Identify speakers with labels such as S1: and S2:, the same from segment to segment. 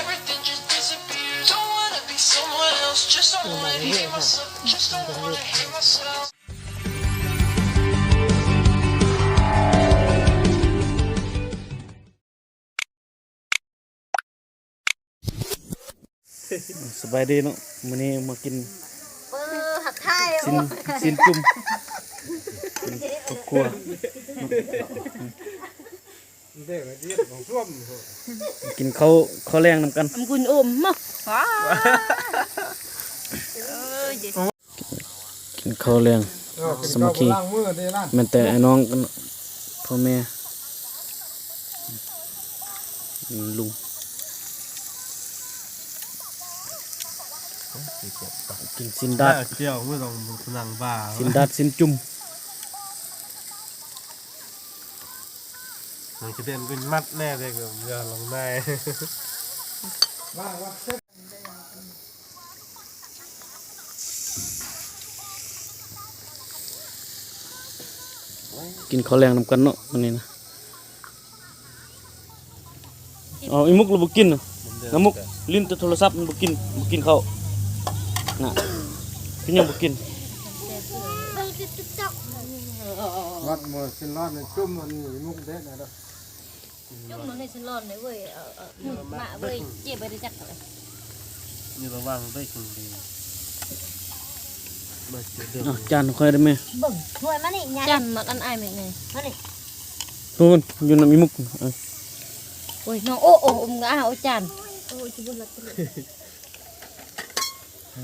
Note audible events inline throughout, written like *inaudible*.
S1: Everything just disappears. Don't wanna be someone else. Just don't wanna hate myself. Just don't wanna hate myself.
S2: สบายดีเนาะมื้อนี้มากิน
S3: เออหักไทย
S2: สินสินจุ่มกินครอบครัว
S4: เด็กเรียกของท่วม
S2: กินข้าวข้าวแรงนำกัน
S3: อำกุญอมมั้งว้าเออเดี๋ยว
S2: กินข้าวแรงสามัคคี
S4: ล้างมือได้ล่ะ
S2: แม่นแต่ไอ้น้องกันเนาะพ่อแม่อืมลุง
S4: xin đặt xin đặt xin chung. Mình chỉ đem quên mắt nè đây giờ
S2: lòng này. Kinh khó lèng nằm cắn nọ con
S4: nè. Ờ imuk là bực kinh nó liên tới thô sáp bực kinh bực kinh khẩu. Nè. กับยาลงในว่าว่าเซ็ต
S2: กินข้าวแรงนำกันเนาะมื้อนี้นะเอาอีมุกเราบ่กินน่ะน้ำมุกลิ้นแต่โทรศัพท์มันบ่กินบ่กินข้าวน่ะพี่ยังบ่กิน
S4: วัดมือสินรอดในจุ่มมันมุกเด็ดนะเด้อ
S3: จุ่มมันในฉันร้อนเลยเว้ยเออเออมาเว้ยเจ็บไปได้จักเลย
S4: นี่ระวังได้คงดีมาเจอเดือ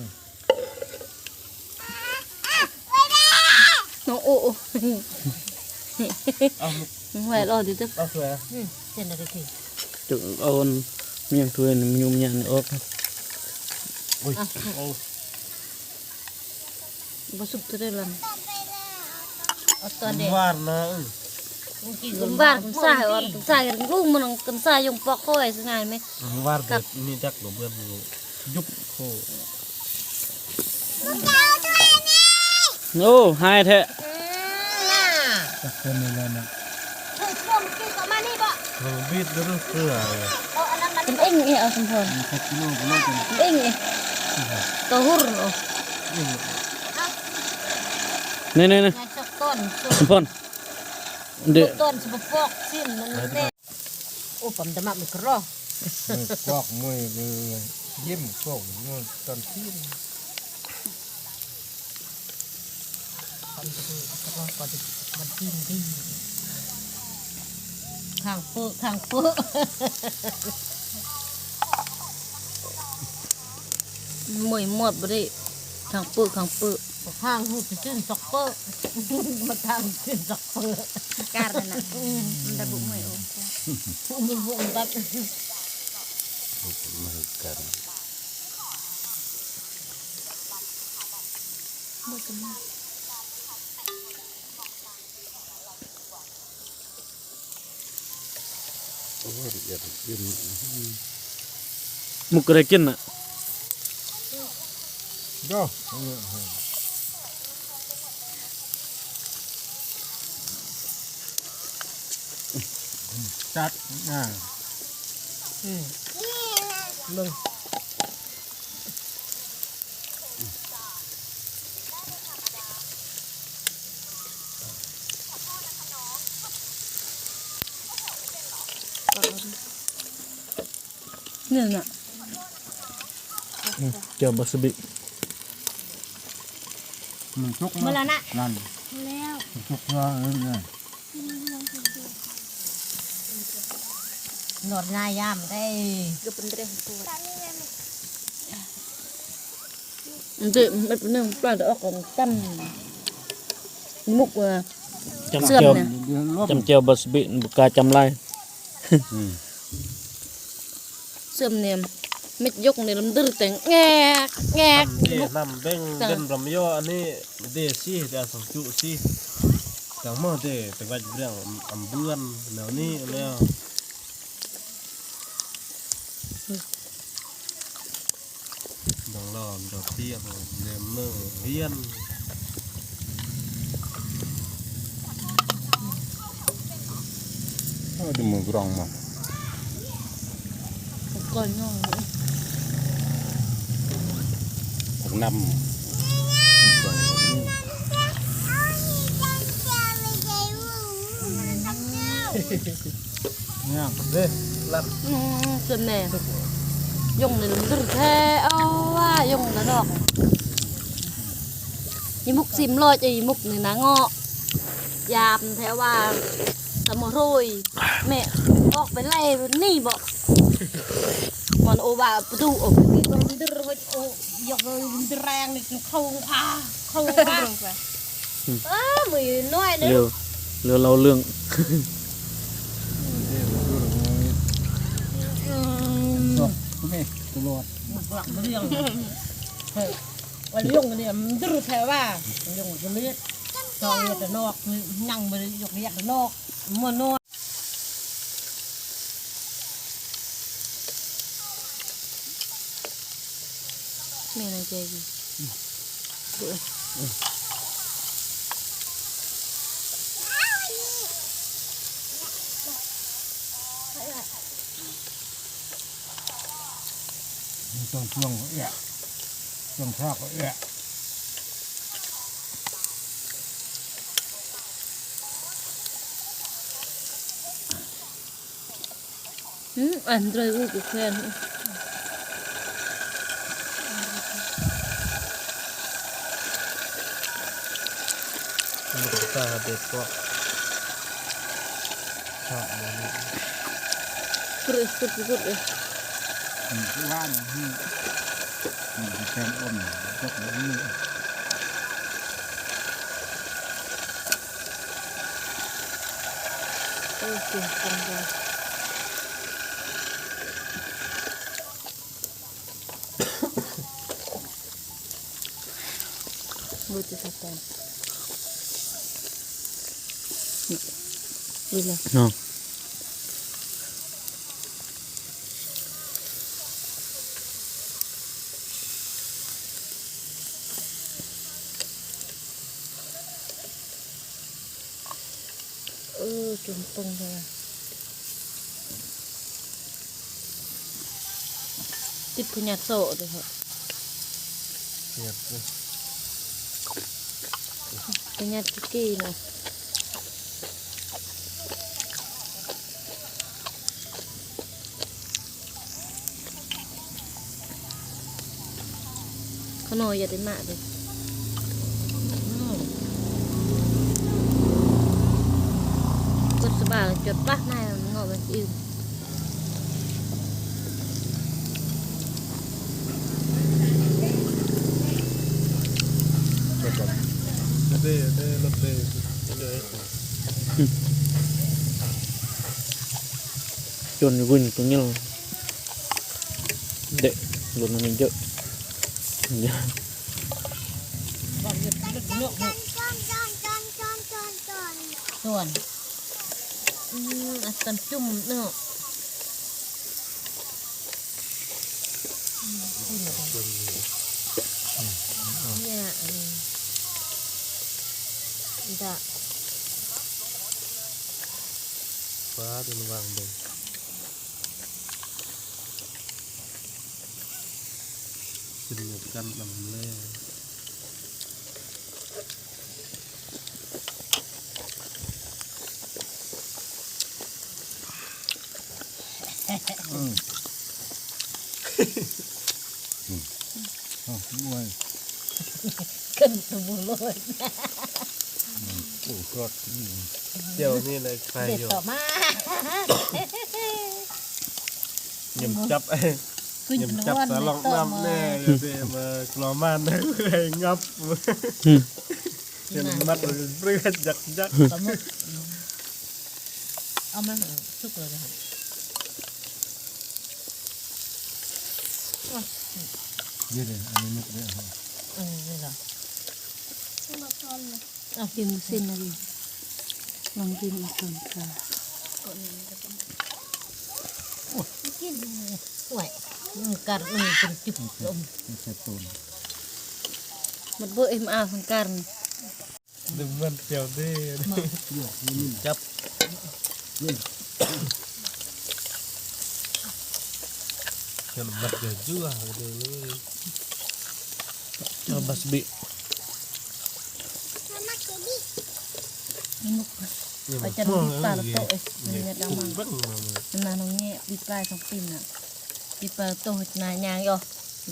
S4: *laughs* ด
S2: อะจานค่อยได้ไหม
S3: เบิ่งหน่วยมานี่จันมันอันไอ้แม่ไงมานี่
S2: นู่นอยู่น้ำอีมุกเออ
S3: โอ้ยน้องโอ้โอ้อมอ้าโอ้จานโอ้ยจิบุญละน้องโอ้โอ้
S4: เอา
S3: ไหวรอดิตึ๊บ
S4: เอาสวย
S3: เจ็ดนาที
S2: จะเอาอันเมียงถ้วยนี่มันยุ่มยากนี่ออก
S4: อุ้ยโอ้
S3: บสุกตัวเดียวลันเอาตอนเด็ก
S4: วานนะ
S3: คุณบ้านคุณสายอ่อนคุณสายกันลูกมันคุณสายยงปอกเข้าไว้สนานไหม
S4: วานแบบนี่จักหลบเบื้องยุบโค
S2: โอ้หายแท้
S4: Camera na. Rubit dulu ke. Penting ya asam pun. Kilo belum.
S3: Penting ya. Tohur. Nih nih nih. Asam pun. Ande. Ton sebepok sin nanti. Oh, pam demak mikro.
S4: Kok moy yim kok moy ton sin. Pam demak mikro ลือเลย
S3: เอาอันนั้นมันเอ็งเอ๋เอาสมพร
S4: แค่กิโลกิโลกัน
S3: เอ็งเอ๋ตัวหุ่นโอ้
S2: นี่นี่นี่
S3: ยายชอบต้น
S2: สมพรเดี๋ยว
S3: ต้นสมปอกสิ้นมันเน่โอ้ผมจะมาไม่กรอก
S4: อกมือยิ้มกอกมือตอนที่
S3: มันกินดีข้างเปื้อข้างเปื้อหมวยหมดบ่ได้ข้างเปื้อข้างเปื้อข้างหูจะขึ้นสอกเปื้อมาทางขึ้นสอกเปื้อการนั่นน่ะมันได้บุกหมวยโอ้มันบุกแบบ
S4: มือกัน
S2: มุ กก็ได้กินน่ะ
S4: โย่จัดอ่าลง
S3: เนี่ยน่ะ
S2: เจียวบาสบิ
S4: มันชุก
S3: เมื่อไรนะ
S4: นั่น
S3: แล้ว
S4: ชุกว่าเออเนี่ย
S3: หนอดง่ายยามได้ก็เป็นเรื่องปวดมันจะมันเป็นเรื่องปลาดออกของจำมุกว่า
S2: จำ
S3: เสื่อม
S2: เจียว
S3: เนี่ย
S4: เดี๋ยวลบ
S2: จำเจียวบาสบิบุกล้าจำลาย
S3: เสื่อมเนียมเม็ดยกในลำดื้แต่งแงกแงก
S4: เดี๋น้ำเบ่งเดินลำย่ออันนี้เดซีเดี๋สองจุซี่ต่เมั่อเดีแต่ว่าเรื่องอันเบื้อนแล้วนี่แล้วดองหลอมดอกเตียยเดี๋ยวเมื่อเฮียน
S5: ดูมือกรองมา
S3: ก่อนน้อง
S5: Pag nam.
S4: Nha, đây, lặn
S3: อืมจนแน่ยงในลมตรแท้เอาว่ายงนะดอกยีมุกสิมลอยจะยีมุกนี่นะเงาะยามแท้ว่าตะมโรยแม่ออกไปไล่นี่บอก มันโอบาประตูออกที่ตรงนี้ตรวจโอยกเลยแรงนี่เข้าพาเข้าพาเออมือน้อยนึง
S2: เร็วเร็วเราเรื่อง
S3: เรื่องวันยงเนี่ยมันรู้แท้ว่ายงจะเลือดตอนเลือดนอกยังมันยกเรียกนอกมันนอก này là chè gì bữa ừ. trong
S5: chuông có ẹ trong sao có ẹ
S3: Ừ, ăn rồi cũng khen. Grabe po. Sabi na. Pres,
S4: pres, pres, pres. Ang iwan. Ang
S3: isang om. Ang isang om. Oke, tanggal. Butuh satu. Bây giờ. Ngon.
S5: Ừ, trùng tung rồi. Tít của nhạt sổ rồi
S3: hả? Nhạt rồi. Cái nhạt cái kỳ này. เลยดูจะสะท้อนนี่เลย
S2: เนาะ
S3: เออจุ่มตรงเลยติดพญาโซเลยเหรอ
S4: Lihat tuh.
S3: พญาติกี้นะขนอยอย่าได้มาเลยกดสบายจดปะนายมันงอมันอิ่ม
S4: Ada, ada lebih. Ada itu.
S2: จนวุ่นตรงนี้เราเด็กรถมันเยอะเยอะ
S3: ส่วนอืมอันตันจุ่มเนาะเนี่ยอันนี้จะ
S4: Wah, di luang deh. Jenuhkan enam le.
S5: Oh, muai.
S3: ขึ้นตัวเลย
S5: Oh, god.
S4: Điều như này
S3: เด็ด
S4: khai
S3: ต่อ
S4: vô.
S3: มา
S4: Nhầm chấp ấy.
S3: ขึ้น
S4: Nhầm
S3: น
S4: chấp
S3: วล
S4: xá
S3: เด็ด
S4: lọng
S3: ต่อ
S4: năm
S3: มา
S4: nè. Rồi thì mà lò man đấy. Người ngập.
S2: อืม
S4: Nhìn mắt rồi rưỡi giặc giặc.
S3: ปลาหมึกเอามาสุกเลยนะครับ
S5: Dia deh, ini muk dia.
S3: เออนี่เหรอเอากินเส้นอะไรลองกินอีกคนค่ะกิน สวยมันกัดมันเป็นจุดลม
S5: Ini saya pun.
S3: มันเบื่อเอ็มอาของกัน
S4: Đừng mần kiểu đi. Chấp. Kan bat ge juga gitu lu.
S2: Coba sebi.
S3: Imuk. Baca di pala to eh. Niya damang.
S4: Bang.
S3: Nah nongnya di pala song pin nah. đi vào tôi nà nhang rồi.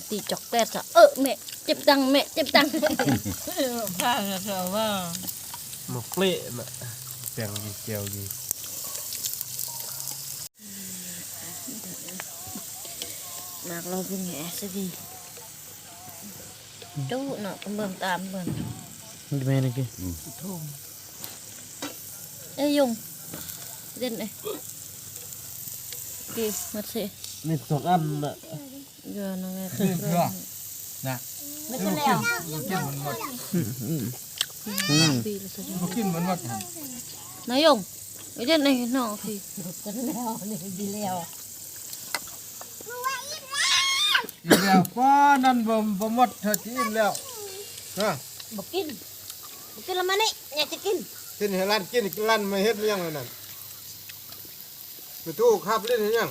S3: Tí chọc tét à ơ mẹ chép tăng mẹ chép tăng. *laughs* Phang là sao quá à.
S4: một lệ mà. Chẳng gì chiều gì?
S3: Mặc lo vung nhà sẽ gì chú nó cũng bơm tạm bơm
S2: cái mẹ này kia thùng ừ.
S3: ê dùng dân này kì mất xịt sẽ.
S4: Ini sok ăn nè.
S3: Giờ nó nghe
S5: Chưa, chưa. Nè.
S3: Mấy con lèo.
S5: กินมันหมด
S2: Hmm.
S3: Kì là sao
S5: บ่กินมันหมด
S3: Nói dùng. Cái dân này nó thì. Con lèo này đi lèo.
S5: กินแล้วป้านั่นบ่บ่หมดเธอกินแล้วฮะ
S3: Bọc kín. Bọc kín là mà nị. Nhà chị kín.
S5: กินให้ร้านกินร้านมาเฮ็ดเลี้ยงเลยนั่นไปตู้ครับเล่นให้ยัง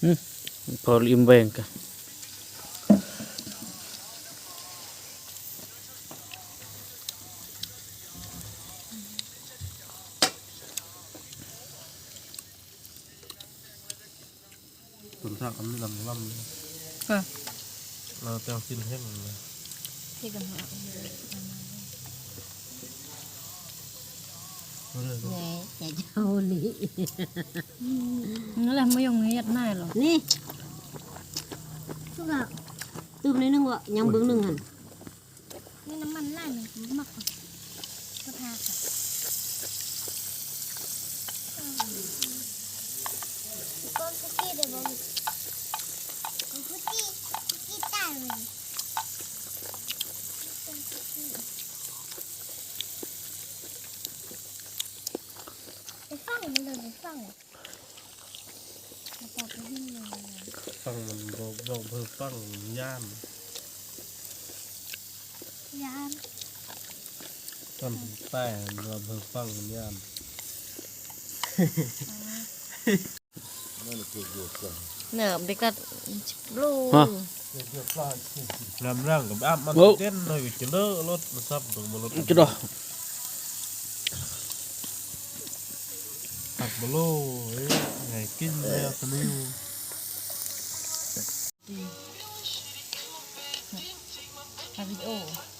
S2: Paul imbeng ka.
S4: Tuần thạc ăn làm lắm.
S3: Hả?
S4: Là tao xin hết rồi.
S3: Thì cần hỏi. Nè, nhà cháu lý. Nó làm mấy ông ấy này rồi.
S6: นี่ทุก อย่างตื่มในอยนึงวะยังเบิ้งหนึ่งหัน
S7: นี่น้ำมันล่างเลยหมักก่อนก็ทาค่ะก็คุกกี้เดี๋ยวบอกก็คุกกี้คุกกี้ตายเลยไปฟังมันเลยไปฟัง ไปต่อไปที่หนึ่ง
S4: Phăng mình vô vô bơ phăng nham.
S7: ยาม
S4: Con tay và bơ phăng nham.
S3: เนอะเด็กก็รู้
S2: ฮะ
S4: Làm răng của áp mặt
S2: Wow.
S4: tên rồi cái lỡ lót nó sắp được một lót.
S2: Cái đó.
S4: Thật bơ lô ấy. Ngày kinh theo cái níu.
S3: ทำวิดีโอ
S1: Kiss me afternoon. Have it all.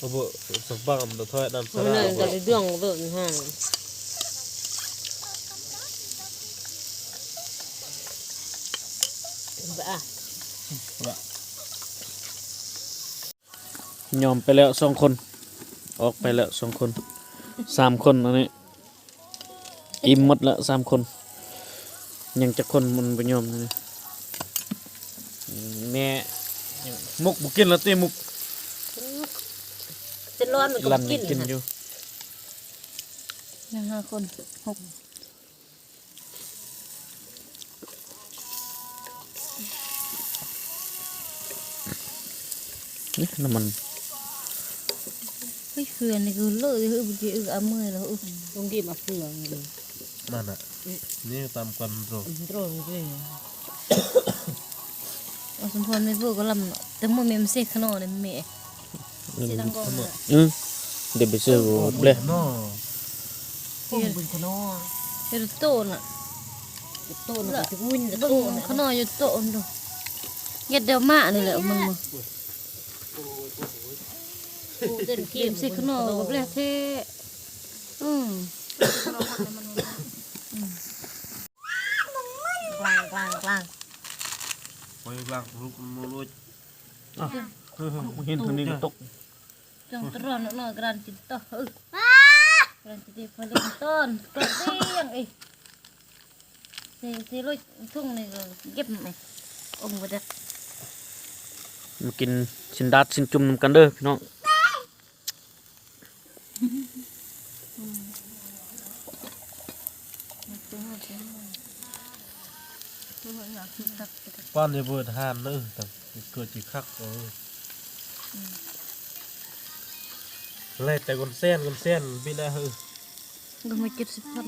S1: Instead, I wanna feel good. Wanna show you. Shine, girl, I'm fucking yeah. Feel good, feeling shitty in my bed. Didn't take my fucking meds. Hyper pop up in my ears. Everything just disappears. Don't wanna be someone else. Just don't wanna hate myself. Just don't wanna hate myself. Instead, I wanna feel good.
S4: Việt Sara nó bự chung pung lựa lệ. Thôi lệ hay là Sara. Nó bự sập băng nó thôi đam
S6: มัน
S4: Sara.
S6: เลยจะได้เรื่องเบิ่งห่างอะ
S2: ยอมไปแล้วสองคน ออกไปแล้วสองคนสามคนอันนี้อิ่มหมดแล้วสามคน ยังจะคนมันไปยอมนะนี่แม่มุกบุกินแล้วตีมุก
S6: จะร้ อนมันก็
S2: ลั
S6: บ่
S2: น
S6: กิ
S2: นี่
S6: น
S2: กิน
S6: หั่น
S2: อยู่
S3: ยังห้าคนหก
S2: นี่น้ำมัน
S3: เฮ้ยเขื่อนนี่คือเลิกเฮ้ยเมื่อกี้อึเอามือแล้วอึ
S6: ต้องกินมาเฟืองเลย
S4: Mana? Ini tam kan bro.
S6: โตรเลย
S3: เอาสมพรไม่พูดก็ลำเนาะแต่มือแม่มันเสกขนมเลยแม่เสกดังก องเลย
S2: อืมเดี๋ยวไปซื้อเบล
S4: No.
S3: เฮ็ด
S6: บุญขนอ
S3: เฮ็ดโตน่ะ
S6: โตนก็จะวุ่นจะ
S3: เบิ่
S6: โต
S3: ง
S6: น
S3: เขานอนอยู่โต๊ะดูเฮ็ดเดียวมานี่แหละมึงมึง
S6: เต้น
S3: เก
S6: เก
S3: ม
S6: ม
S3: สิขนมกับแลเท่อืมกลางกลางกลาง
S4: ไปกลางลูกมูลุย
S2: เห็นทางนี้ก็ตก
S3: จังตรอนน้อยกรันจิตโตเออกรันจิตพลินต้นกระเตียงไอ้สิสิลุยทุ่งนี่ก็เก็บไหมองค์บ่ได้
S2: มากินสินดาดสินจุ่มนำกันเด้อพี่น้อง
S4: ป้อนจะเปิดหานเด้อแต่เกิดจีคักเออ ไล่แต่คนเส้นคนเส้นบินได้เฮ้ย
S3: ก็มาเก็บสิพัน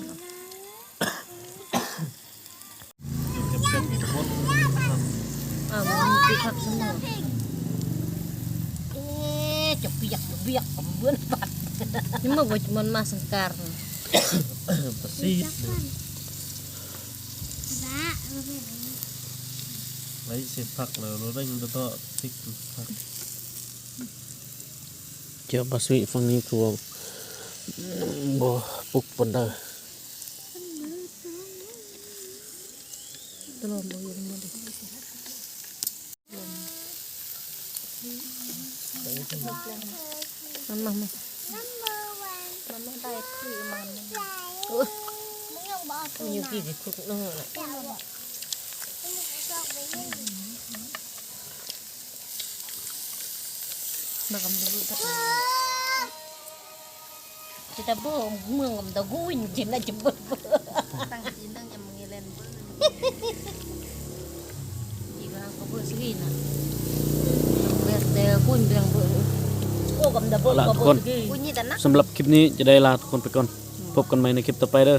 S4: เก็บเก็บหมด
S3: อ้าวมันสิพักเสมอ
S6: เอ๊ะจะเปียกเปียกกับเบื้อนปัด
S3: นี่มันบ่มันมาสังการนะ
S4: ประซีดเลย
S7: บ้าเอาไปไหน
S4: ไล่เสียพักเลยเราได้ยินตัวทิกพัก
S2: เจ้าบาสวิฝั่งนี้คือว่าบ่ปุกปนเด้
S3: ตลอดบ่อยู่มันดิมันมามามันไม่ได้คือมัน
S7: มึงยังบอกตัว
S6: อยู่กี่สิคุกนั่น
S7: แต่บอกมึงชอบไปเล่น
S3: มากำดูตะ จะตะบ่เมืองกำตะกุยจิน่าจะเบิ่ตั้งจินตั้งจะมึงเล่นเบิ่อีกแล้วก็เบิ่สินะเบิ่แต่กุยเบิ่งบิ่
S6: โอ้กับดับเบิ้ลกับเบิ้ลกี่
S3: กุยนี่แต่นะ
S2: สำหรับคลิปนี้จะได้ลาทุกคนไปก่อน พบกันใหม่ในคลิปต่อไปเด้อ